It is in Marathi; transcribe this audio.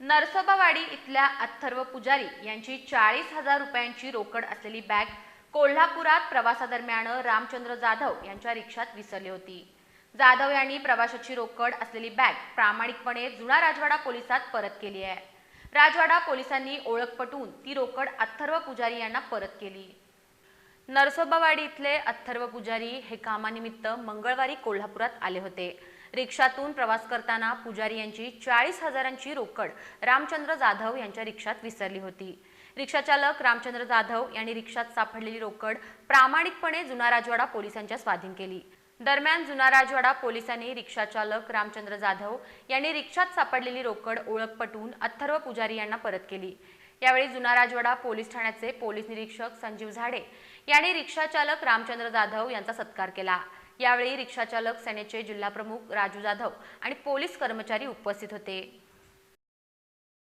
नरसोबावाडी इथल्या अथर्व पुजारी यांची चाळीस हजार रुपयांची रोकड असलेली बॅग कोल्हापुरात प्रवासादरम्यान रामचंद्र जाधव यांच्या रिक्षात विसरली होती. जाधव यांनी प्रवाशाची रोकड असलेली बॅग प्रामाणिकपणे जुना राजवाडा पोलिसात परत केली आहे. राजवाडा पोलिसांनी ओळख पटवून ती रोकड अथर्व पुजारी यांना परत केली. नरसोबावाडी इथले अथर्व पुजारी हे कामानिमित्त मंगळवारी कोल्हापुरात आले होते. रिक्षातून प्रवास करताना पुजारी यांची चाळीस हजारांची रोकड रामचंद्र जाधव यांच्या रिक्षात विसरली होती. रिक्षाचालक रामचंद्र जाधव यांनी रिक्षात सापडलेली रोकड प्रामाणिकपणे जुना राजवाडा पोलिसांच्या स्वाधीन केली. दरम्यान जुना राजवाडा पोलिसांनी रिक्षाचालक रामचंद्र जाधव यांनी रिक्षात सापडलेली रोकड ओळख पटवून अथर्व पुजारी यांना परत केली. यावेळी जुना राजवाडा पोलीस ठाण्याचे पोलीस निरीक्षक संजीव झाडे यांनी रिक्षाचालक रामचंद्र जाधव यांचा सत्कार केला. यावेळी रिक्षाचालक सेनेचे जिल्हाप्रमुख राजू जाधव आणि पोलीस कर्मचारी उपस्थित होते.